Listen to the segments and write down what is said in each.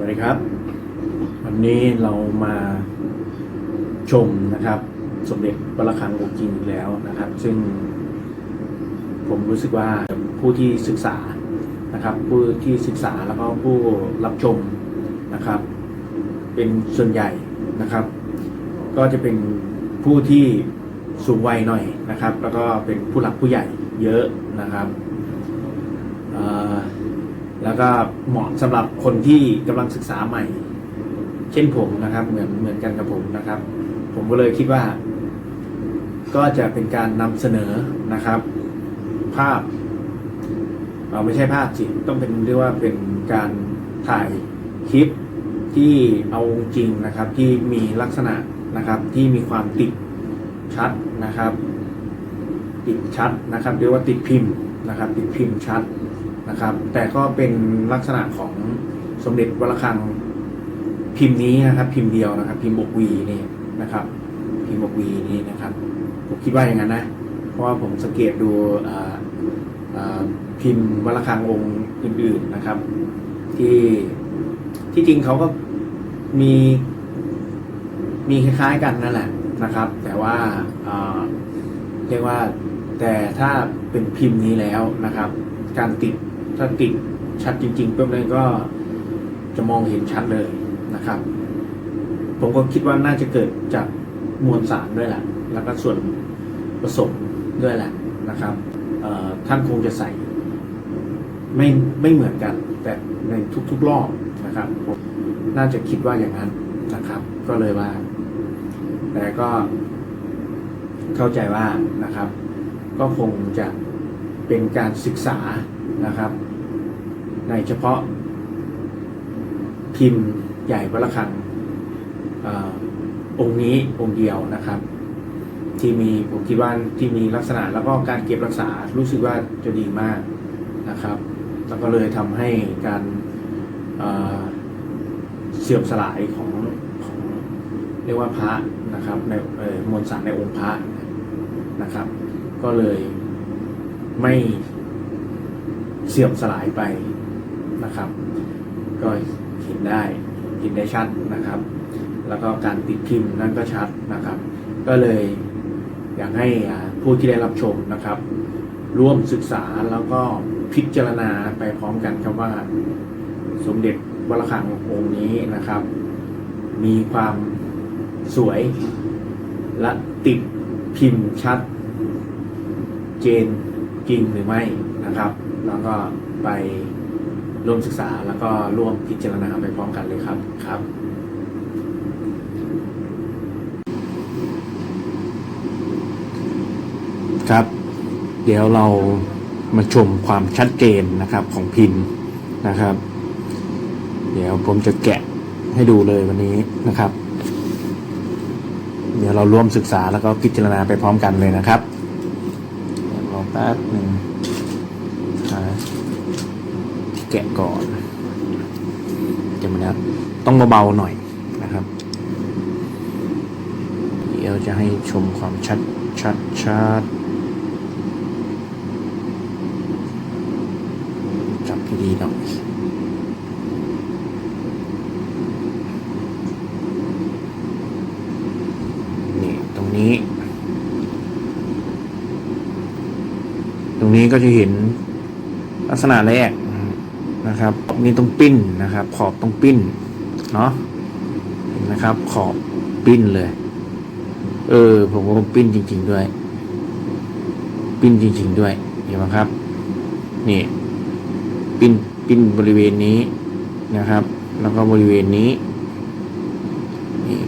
วัสดีครับ วันนี้เรามาชมนะครับ สมเด็จพระระฆังองค์จริงอีกแล้วนะครับ ซึ่งผมรู้สึกว่าผู้ที่ศึกษานะครับ ผู้ที่ศึกษาแล้วก็ผู้รับชมนะครับ เป็นส่วนใหญ่นะครับ ก็จะเป็นผู้ที่สูงวัยหน่อยนะครับ แล้วก็เป็นผู้หลักผู้ใหญ่เยอะนะครับ แล้วก็เหมาะสำหรับคนที่กำลังศึกษาใหม่ เช่นผมนะครับ เหมือนเหมือนกันกับผมนะครับ ผมก็เลยคิดว่า ก็จะเป็นการนำเสนอนะครับ ภาพเราไม่ใช่ภาพสิต้องเป็นเรียกว่าเป็นการถ่ายคลิปที่เอาจริงนะครับ ที่มีลักษณะนะครับ ที่มีความติดชัดนะครับ ติดชัดนะครับเรียกว่าติดพิมพ์นะครับ ติดพิมพ์ชัด นะครับ แต่ก็เป็นลักษณะของสมเด็จวัลคังพิมพ์นี้นะครับ พิมพ์เดียวนะครับ พิมพ์บกวีนี่นะครับ พิมพ์บกวีนี้นะครับผมคิดว่าอย่างนั้นนะ เพราะว่าผมสังเกตดูพิมพ์วัลคังองค์อื่น ๆนะครับ ที่ที่จริงเขาก็มีมีคล้ายๆกันนั่นแหละนะครับ แต่ว่าอ่าเรียกว่าแต่ถ้าเป็นพิมพ์นี้แล้วนะครับ การติด ถ้าติดชัดจริงๆปุ๊บเลยก็จะมองเห็นชัดเลยนะครับ ผมก็คิดว่าน่าจะเกิดจากมวลสารด้วยแหละแล้วก็ส่วนผสมด้วยแหละนะครับท่านคงจะใส่ไม่ไม่เหมือนกัน แต่ในทุกๆรอบนะครับผมน่าจะคิดว่าอย่างนั้นนะครับ ก็เลยว่า แต่ก็เข้าใจว่านะครับ ก็คงจะเป็นการศึกษานะครับ ในเฉพาะพิมพ์ใหญ่วัลคังอองค์นี้องค์เดียวนะครับ ที่มีผมคิดว่าที่มีลักษณะแล้วก็การเก็บรักษารู้สึกว่าจะดีมากนะครับ แล้วก็เลยทำให้การเเสื่อมสลายของของเรียกว่าพระนะครับในมวลสารในองค์พระนะครับ ก็เลยไม่เสื่อมสลายไป นะครับ ก็เห็นได้เห็นได้ชัดนะครับ แล้วก็การติดพิมพ์นั่นก็ชัดนะครับ ก็เลยอยากให้ผู้ที่ได้รับชมนะครับ ร่วมศึกษาแล้วก็พิจารณาไปพร้อมกันครับว่า สมเด็จวัลคังองค์นี้นะครับ มีความสวยและติดพิมพ์ชัด เจนจริงหรือไม่นะครับ แล้วก็ไป ร่วมศึกษาแล้วก็ร่วมพิจารณาไปพร้อมกันเลยครับครับครับ เดี๋ยวเรามาชมความชัดเจนนะครับของพิมพ์นะครับ เดี๋ยวผมจะแกะให้ดูเลยวันนี้นะครับ เดี๋ยวเราร่วมศึกษาแล้วก็พิจารณาไปพร้อมกันเลยนะครับเดี๋ยวรอแป๊บหนึ่งหา แกะก่อนเดี๋ยวมันนะต้องเบาๆหน่อยนะครับ เดี๋ยวจะให้ชมความชัดชัดชัดจับดีๆหน่อยนี่ตรงนี้ ตรงนี้ก็จะเห็นลักษณะแรก นะครับนี่ตรงปิ้นนะครับ ขอบตรงปิ้นเนาะนไหมครับ ขอบปิ้นเลย เออ ผมว่าปิ้นจริง ๆด้วย ปิ้นจริง ๆ ด้วยเห็นไหมครับ นี่ ปิ้นปิ้นบริเวณนี้นะครับ แล้วก็บริเวณนี้นี่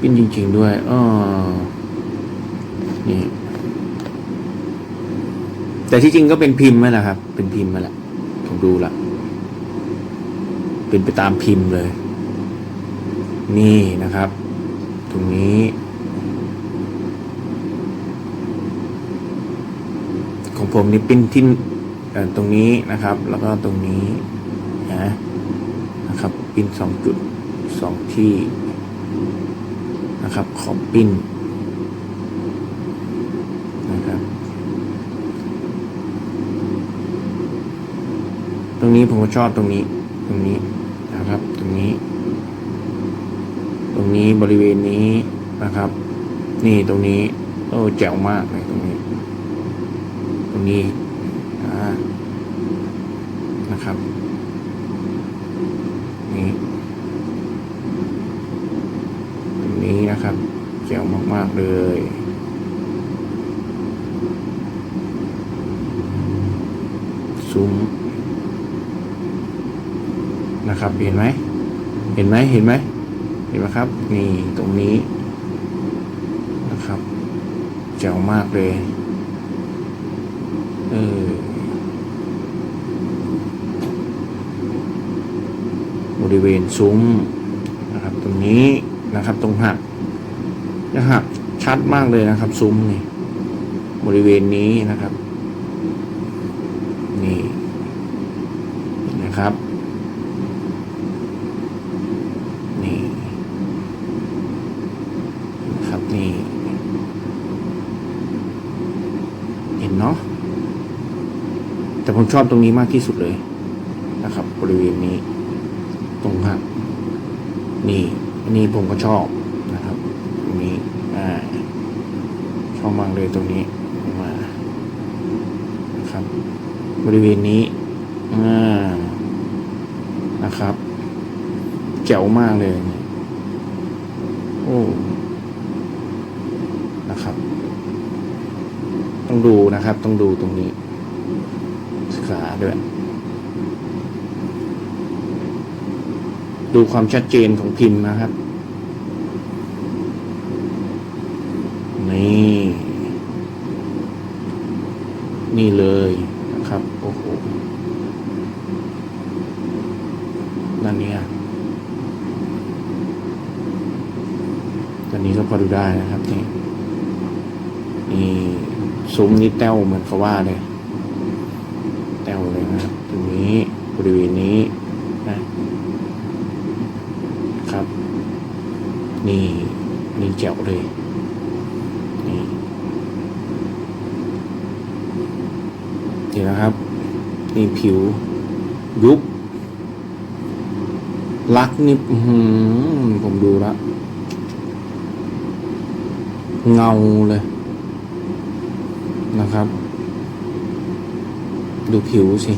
ปิ้นจริง ๆ ด้วยอ๋อนี่ แต่ที่จริงก็เป็นพิมพ์นั่นแหละครับ เป็นพิมพ์มาแหละผมดูละเป็นไปตามพิมพ์เลย นี่นะครับ ตรงนี้ของผมนี่ปิ้นที่เอ่อตรงนี้นะครับ แล้วก็ตรงนี้นะนะครับ ปิ้นสองจุดสองที่นะครับ ขอบปิ้นนะครับ รงนี้ผมก็ชอบตรงนี้ ตรงนี้นะครับ ตรงนี้ ตรงนี้บริเวณนี้นะครับ นี่ตรงนี้โอ้แจ๋วมากเลยตรงนี้ ตรงนี้นะครับนี่ตรงนี้นะครับแจ๋วมากๆเลยซุ้ม นะครับ เห็นไหมเห็นไหมเห็นไหมเห็นไหมครับ นี่ตรงนี้นะครับแจ๋วมากเลยเออบริเวณซุ้มนะครับ ตรงนี้นะครับ ตรงหักจะหักชัดมากเลยนะครับ ซุ้มนี่บริเวณนี้นะครับ นี่นไหมครับ นี่นะครับนี่ เห็นเนาะแต่ ผมชอบตรงนี้มากที่สุดเลยนะครับ บริเวณนี้ ตรงหักนี่อันนี้ผมก็ชอบนะครับตรงนี้อ่าชอบมากเลยตรงนี้มานะครับ บริเวณนี้อ่านะครับแจ๋วมากเลยโอ้นะครับ ต้องดูนะครับ ต้องดูตรงนี้ ษาด้วย ดูความชัดเจนของพิมพ์นะครับ นี่ นี่เลยนะครับ โอ้โหนั่นเนี่ยตอนนี้ก็พอดูได้นะครับนี่นี่ซุ้มนี้แต้วเหมือนเขาว่าเลย แต้วเลยนะครับตรงนี้บริเวณนี้นะครับ นี่นี่แจ๋วเลยนี่นี่นะครับ นี่ผิวยุบลักนี่ผมดูล้วเงาเลยนะครับ ดูผิวสิ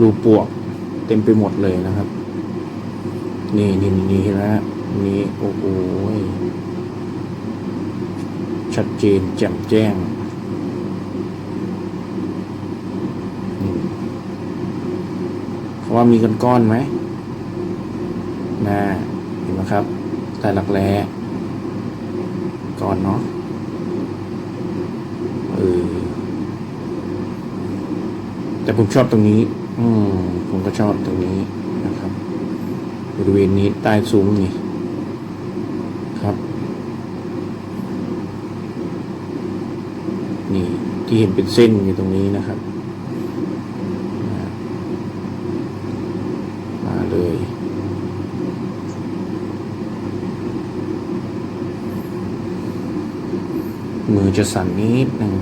รูปวก เต็มไปหมดเลยนะครับ นี่นี่นี่เห็นไหมฮะนี่โอ้โหชัดเจนแจ่มแจ้งนี่เขาว่ามีก้อนก้อนไหมนะเห็นไหมครับ แต่หลักแร้ก้อนเนาะเออ แต่ผมชอบตรงนี้ อืมผมก็ชอบตรงนี้นะครับ บริเวณนี้ใต้ซุ้มนี่ครับ นี่ที่เห็นเป็นเส้นอยู่ตรงนี้นะครับ มาเลยมือจะสั่นนิดหนึ่ง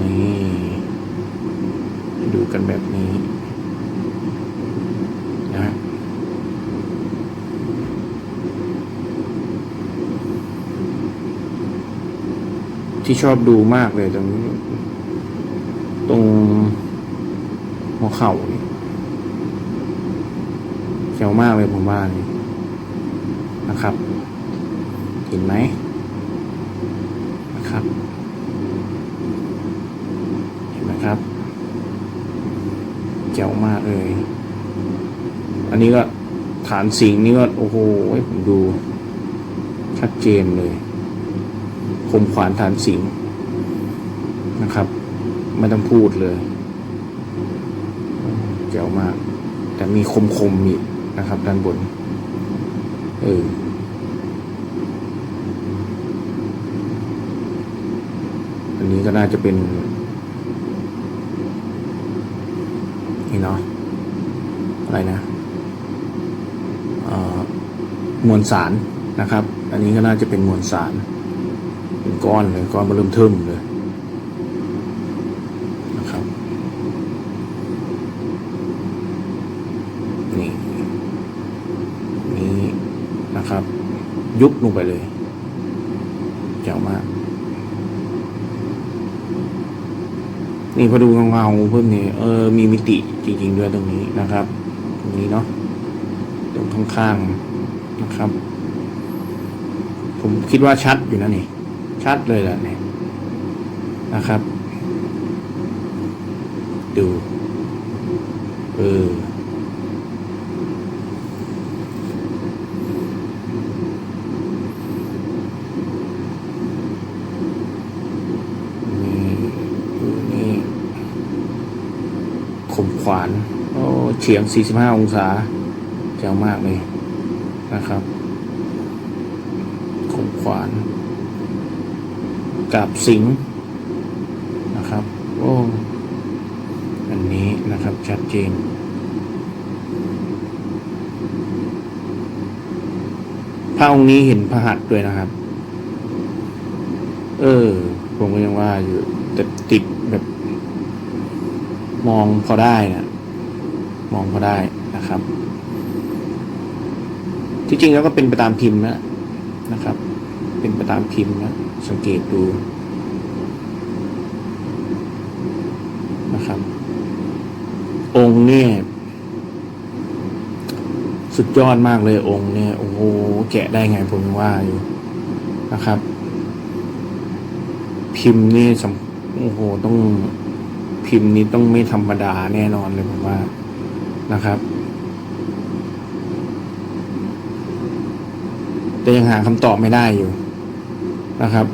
นี่ดูกันแบบนี้นะ ที่ชอบดูมากเลยตรงตรงหัวเข่านี่เขียวมากเลยผมว่านี่นะครับ เห็นไหมนะครับ เห็นไหมครับเจ๋วมากเลย อันนี้ก็ฐานสิงนี่ก็โอ้โหผมดูชัดเจนเลย คมขวานฐานสิงนะครับ ไม่ต้องพูดเลยเจ๋วมาก แต่มีคมคมๆอีนะครับ ด้านบน เอออันนี้ก็น่าจะเป็น นี่เนาะอะไรนะมวลสารนะครับ อันนี้ก็น่าจะเป็นมวลสาร เป็นก้อนเลยก้อนมาเริ่มเทิมเลยนะครับนี่นี่นะครับ ยุบลงไปเลยเจ๋งมาก นี่พอดูเงาๆเพิ่มนี่เออมีมิติจริง ๆ ด้วยตรงนี้นะครับตรงนี้เนาะตรงข้างๆนะครับ ผมคิดว่าชัดอยู่นะนี่ ชัดเลยแหละเนี่ยนะครับ ดูเออนี่นี่คมขวาน โอ้เฉียง 45 องศาแจ๋วมากเลยนะครับคมขวาน กับสิงห์นะครับ โอ้อันนี้นะครับชัดเจนพระองค์นี้เห็นพระหัตถ์ด้วยนะครับ เออ ผมก็ยังว่าอยู่แต่ติดแบบ มองพอได้นะมองพอได้นะครับ ที่จริงแล้วก็เป็นไปตามพิมพ์นะนะครับ เป็นไปตามพิมพ์นะ สังเกตดูนะครับ องค์เนี่ยสุดยอดมากเลยองค์เนี่ยโอ้โหแกะได้ไงผมว่าอยู่นะครับ พิมพ์นี่สโอ้โหต้องพิมพ์นี้ต้องไม่ธรรมดาแน่นอนเลยผมว่านะครับ แต่ยังหาคำตอบไม่ได้อยู่ นะครับ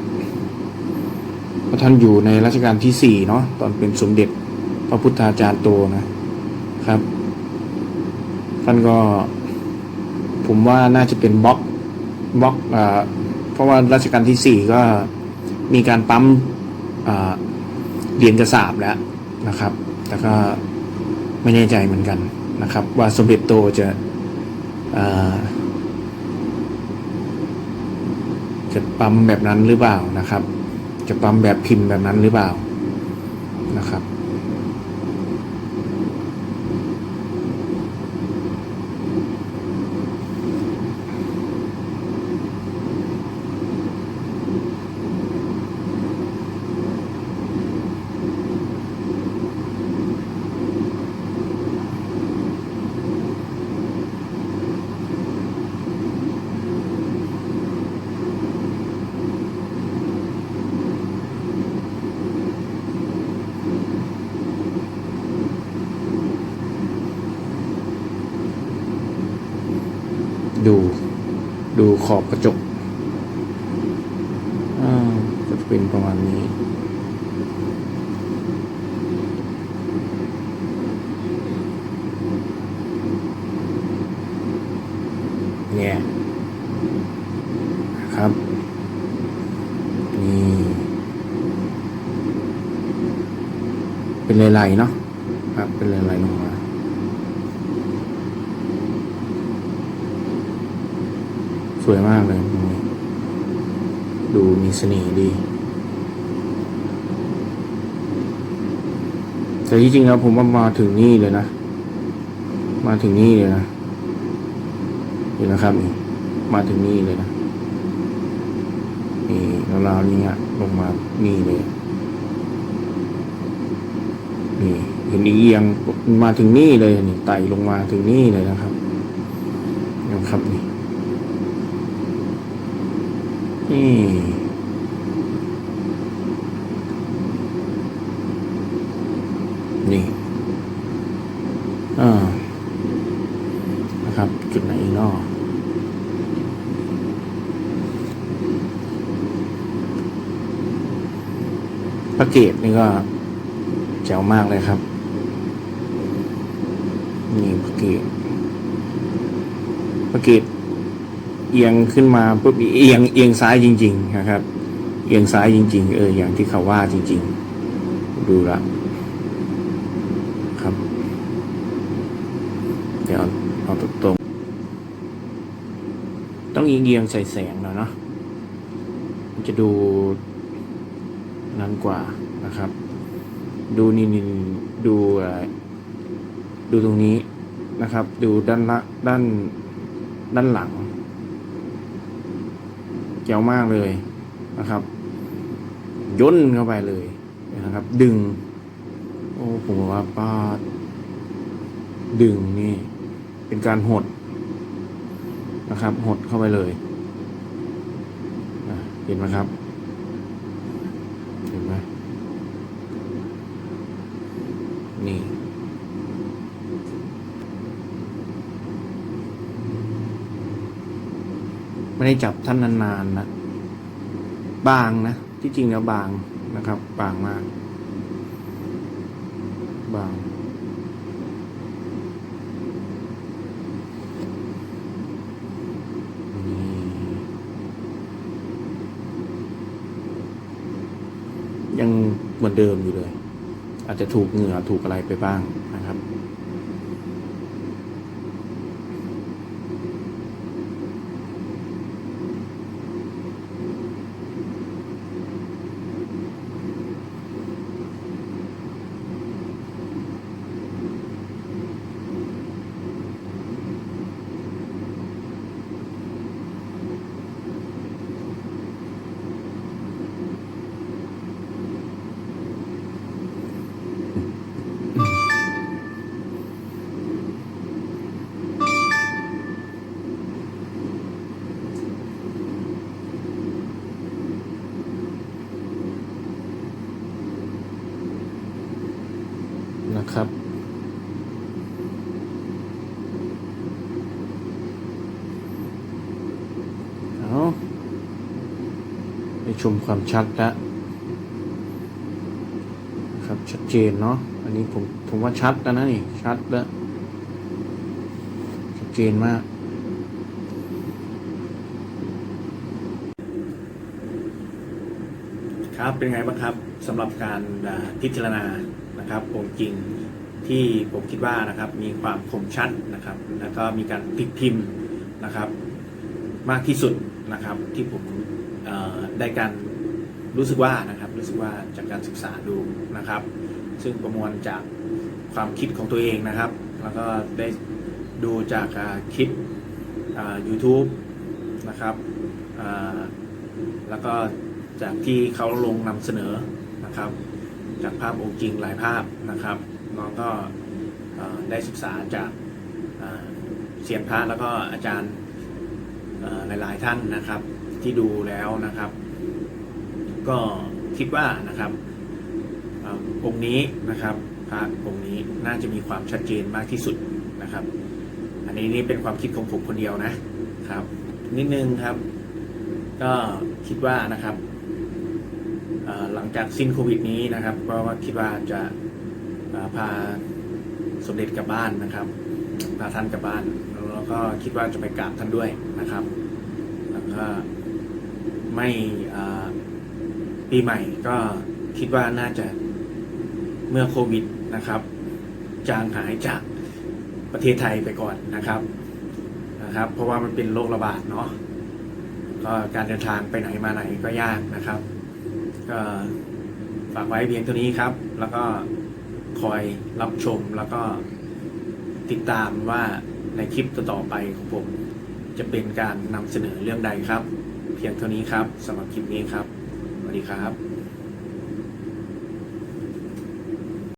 พระท่านอยู่ในรัชกาลที่สี่เนาะตอนเป็นสมเด็จพระพุทธาจารย์โตนะครับ ท่านก็ผมว่าน่าจะเป็นบล็อกบล็อกอ่าเพราะว่ารัชกาลที่สี่ก็มีการปั๊มอ่าเหรียญกระสาบแล้วนะครับ แต่ก็ไม่แน่ใจเหมือนกันนะครับ ว่าสมเด็จโตจะอ่า จะปั๊มแบบนั้นหรือเปล่านะครับ จะปั๊มแบบพิมพ์แบบนั้นหรือเปล่านะครับ ดูดูขอบกระจกอ่าก็จะเป็นประมาณนี้ เนี่ยนะครับ นี่ เป็นลายๆเนาะครับ เป็นลายๆลงมา ส วยมากเลย ดูมีเสน่ห์ดี แต่ที่จริงแล้วผมว่ามาถึงนี่เลยนะ มาถึงนี่เลยนะเห็นนะครับนี่มาถึงนี่เลยนะนี่แล้วนี่อะลงมานี่เลยนี่เห็นอีเอียงมาถึงนี่เลยนี่ไต่ลงมาถึงนี่เลยนะครับนะครับนี่ นี่นี่อ่านะครับ จุดไหนอีกเนาะพระเกตนี่ก็แจ๋วมากเลยครับนี่พระเกตพระเกต เอียงขึ้นมาปุ๊บเอียงเอียงซ้ายจริง ๆ นะครับ เอียงซ้ายจริง ๆ เอออย่างที่เขาว่าจริง ๆ ดูละครับ เดี๋ยวเอาตรงๆต้องเอียงเอียงใส่แสงหน่อยเนาะมันจะดูนั้นกว่านะครับ ดูนี่นี่ดูอะไรดูตรงนี้นะครับ ดูด้านละด้านด้านหลัง จ๋วมากเลยนะครับย่นเข้าไปเลยนะครับ ดึง โอ้ผมว่าป้าดึงนี่ เป็นการหดนะครับ หดเข้าไปเลยเห็นไหมครับ เห็นไหมนี่ ไม่ได้จับท่านนานๆนะ บางนะ ที่จริงแล้วบางนะครับ บางมาก บางยังเหมือนเดิมอยู่เลย อาจจะถูกเหงื่อถูกอะไรไปบ้างนะครับ เอาไป ชมความชัดแล้วนะครับชัดเจนเนาะอันนี้ผมผมว่าชัดแล้วนะนี่ชัดแล้วชัดเจนมากครับเป็นไงบ้างครับสำหรับการพิจารณานะครับองค์จริงที่ผมคิดว่านะครับมีความคมชัดนะครับ แล้วก็มีการพลิกพิมพ์นะครับ มากที่สุดนะครับที่ผม ได้การรู้สึกว่านะครับรู้สึกว่าจากการศึกษาดูนะครับ ซึ่งประมวลจากความคิดของตัวเองนะครับ แล้วก็ได้ดูจากคลิป YouTube นะครับแล้วก็จากที่เขาลงนำเสนอนะครับ จากภาพองค์จริงหลายภาพนะครับน้องก็ได้ศึกษาจากเซียนพระแล้วก็อาจารย์หลายๆท่านนะครับ ที่ดูแล้วนะครับ ก็คิดว่านะครับองค์นี้นะครับพระองค์นี้น่าจะมีความชัดเจนมากที่สุดนะครับ อันนี้นี่เป็นความคิดของผมคนเดียวนะครับ นิดนึงครับ ก็คิดว่านะครับหลังจากสิ้นโควิดนี้นะครับก็คิดว่าจะพาสมเด็จกลับบ้านนะครับ พาท่านกลับบ้าน แล้วก็คิดว่าจะไปกราบท่านด้วยนะครับ แล้วก็ ไม่ปีใหม่ก็คิดว่าน่าจะเมื่อโควิดนะครับจางหายจากประเทศไทยไปก่อนนะครับนะครับ เพราะว่ามันเป็นโรคระบาดเนาะก็การเดินทางไปไหนมาไหนก็ยากนะครับ ก็ฝากไว้เพียงเท่านี้ครับ แล้วก็คอยรับชมแล้วก็ติดตามว่าในคลิปต่อๆไปของผม จะเป็นการนำเสนอเรื่องใดครับ เพียงเท่านี้ครับสำหรับคลิปนี้ครับสวัสดีครับ